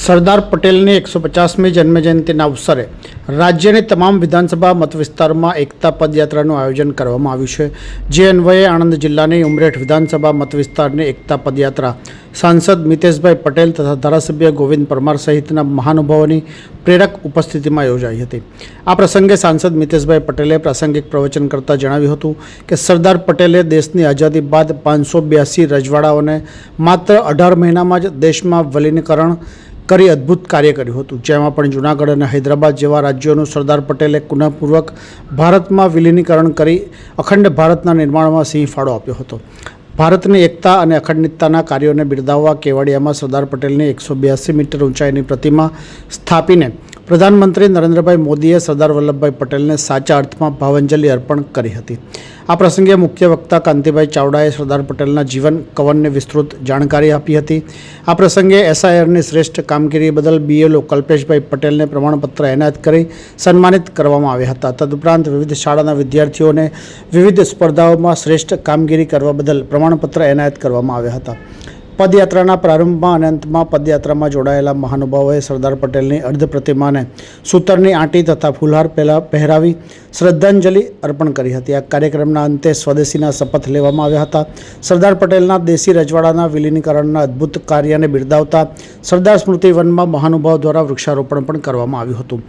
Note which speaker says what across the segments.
Speaker 1: સરદાર પટેલની એકસો પચાસમી જન્મજયંતિના અવસરે રાજ્યની તમામ વિધાનસભા મતવિસ્તારમાં એકતા પદયાત્રાનું આયોજન કરવામાં આવ્યું છે. જે અન્વયે આણંદ જિલ્લાની ઉમરેઠ વિધાનસભા મતવિસ્તારની એકતા પદયાત્રા સાંસદ મિતેશભાઈ પટેલ તથા ધારાસભ્ય ગોવિંદ પરમાર સહિતના મહાનુભાવોની પ્રેરક ઉપસ્થિતિમાં યોજાઈ હતી. આ પ્રસંગે સાંસદ મિતેશભાઈ પટેલે પ્રાસંગિક પ્રવચન કરતાં જણાવ્યું હતું કે સરદાર પટેલે દેશની આઝાદી બાદ પાંચસો બ્યાસી રજવાડાઓને માત્ર અઢાર મહિનામાં જ દેશમાં વિલીનીકરણ કરી અદ્ભુત કાર્ય કર્યું હતું. જેમાં પણ જૂનાગઢ અને હૈદરાબાદ જેવા રાજ્યોનું સરદાર પટેલે પુનઃપૂર્વક ભારતમાં વિલીનીકરણ કરી અખંડ ભારતના નિર્માણમાં સિંહ ફાળો આપ્યો હતો. ભારતની એકતા અને અખંડિતતાના કાર્યોને બિરદાવવા કેવડિયામાં સરદાર પટેલની એકસો બ્યાસી મીટર ઊંચાઈની પ્રતિમા સ્થાપીને પ્રધાનમંત્રી નરેન્દ્રભાઈ મોદીએ સરદાર વલ્લભભાઈ પટેલને સાચા અર્થમાં ભાવાંજલિ અર્પણ કરી હતી. આ પ્રસંગે મુખ્ય વક્તા કાંતિભાઈ ચાવડાએ સરદાર પટેલના જીવન કવનને વિસ્તૃત જાણકારી આપી હતી. આ પ્રસંગે એસઆઈઆરની શ્રેષ્ઠ કામગીરી બદલ બીએલઓ કલ્પેશભાઈ પટેલને પ્રમાણપત્ર એનાયત કરી સન્માનિત કરવામાં આવ્યા હતા. તદુપરાંત વિવિધ શાળાના વિદ્યાર્થીઓને વિવિધ સ્પર્ધાઓમાં શ્રેષ્ઠ કામગીરી કરવા બદલ પ્રમાણપત્ર એનાયત કરવામાં આવ્યા હતા. પદયાત્રાના પ્રારંભમાં અને અંતમાં પદયાત્રામાં જોડાયેલા મહાનુભાવોએ સરદાર પટેલની અર્ધ પ્રતિમાને સૂતરની આંટી તથા ફુલહાર પહેલાં પહેરાવી શ્રદ્ધાંજલિ અર્પણ કરી હતી. આ કાર્યક્રમના અંતે સ્વદેશીના શપથ લેવામાં આવ્યા હતા. સરદાર પટેલના દેશી રજવાડાના વિલીનીકરણના અદ્ભુત કાર્યને બિરદાવતા સરદાર સ્મૃતિ વનમાં મહાનુભાવ દ્વારા વૃક્ષારોપણ પણ કરવામાં આવ્યું હતું.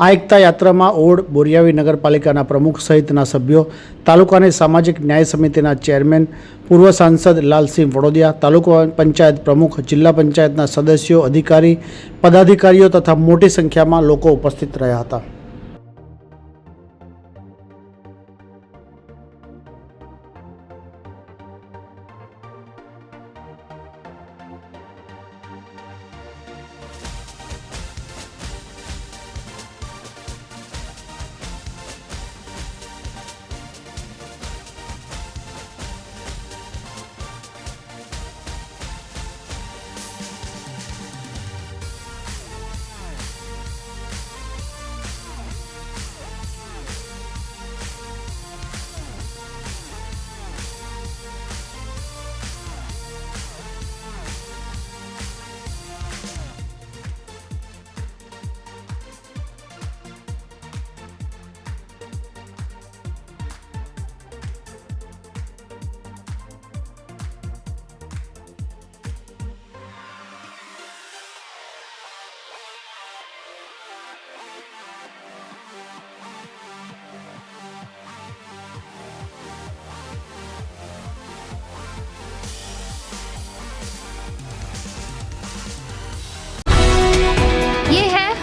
Speaker 1: આ એકતા યાત્રામાં ઓડ, બોરિયાવી નગરપાલિકાના પ્રમુખ સહિતના સભ્યો તાલુકાની સામાજિક ન્યાય સમિતિના ચેરમેન, પૂર્વ સાંસદ લાલસિંહ વડોદિયા, તાલુકા પંચાયત પ્રમુખ, જિલ્લા પંચાયતના સદસ્યો, અધિકારી, પદાધિકારીઓ તથા મોટી સંખ્યામાં લોકો ઉપસ્થિત રહ્યા હતા.